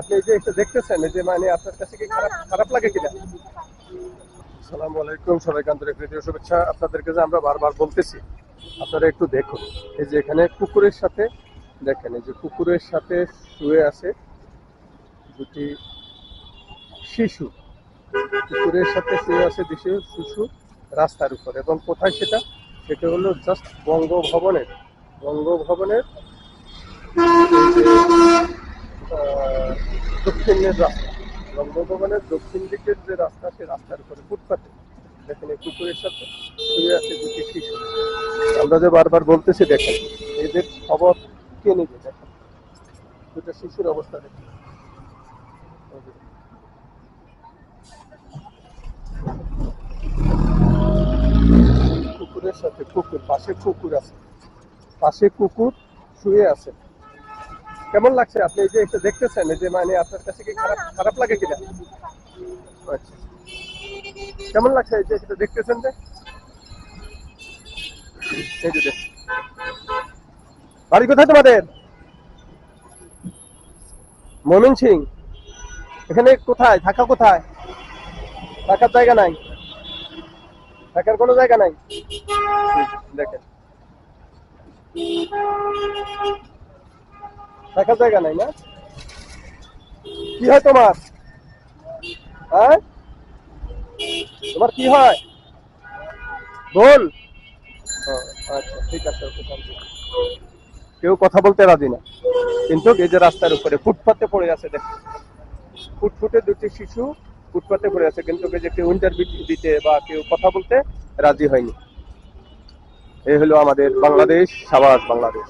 আপনি এই যে এটা দেখতেছেন যে মানে আপনার কাছে কি খারাপ খারাপ লাগে কিনা? আসসালামু আলাইকুম সবাইকে আন্তরিক প্রীতীয় শুভেচ্ছা। আপনাদেরকে যে আমরা বারবার বলতেছি আপনারা একটু দেখুন। এই যে এখানে কুকুরের সাথে দেখেন এই যে কুকুরের সাথে শুয়ে আছে দুটি শিশু। কুকুরের সাথে শুয়ে আছে দুটি শিশু রাস্তার উপর। এবং কোথায় সেটা? সেটা হলো জাস্ট বঙ্গভবনের বঙ্গভবনের দক্ষিণের রাস্তা। বঙ্গভবনের দক্ষিণ দিকের যে রাস্তা সে রাস্তার উপরে ফুটপাতে। এই কুকুরের সাথে শুয়ে আছে দুটি শিশু। আমরা যে বারবার বলতেছি, দেখেন, এদের খবর কে নিবে? দেখেন, দুটো শিশুর অবস্থা দেখেন। কুকুরের সাথে কুকুর, পাশে কুকুর আছে। পাশে কুকুর শুয়ে আছে। কেমন লাগছে? আপনি এই যে এটা দেখতেছেন এই যে মানে আপনার কাছে কি খারাপ খারাপ লাগে কিনা? আচ্ছা কেমন লাগছে এই যে এটা দেখতেছেন যে? এই যে। বাড়ি কোথায় তোমাদের? মমিন সিং। এখানে কোথায়? থাকা কোথায়? থাকার জায়গা নাই। থাকার কোনো জায়গা নাই? দেখেন। থাকার জায়গা নাই না? কি হয় তোমার? হ্যাঁ? তোমার কি হয়? বোন? আচ্ছা ঠিক আছে। কেউ কথা বলতে রাজি না। কিন্তু এই যে রাস্তার উপরে ফুটপাতে পড়ে আছে, দেখ। ফুটফুটে দুটি শিশু ফুটপাতে পড়ে আছে, কিন্তু যে কেউ ইন্টারভিউ দিতে বা কেউ কথা বলতে রাজি হয়নি। এই হলো আমাদের বাংলাদেশ, সাবাস বাংলাদেশ।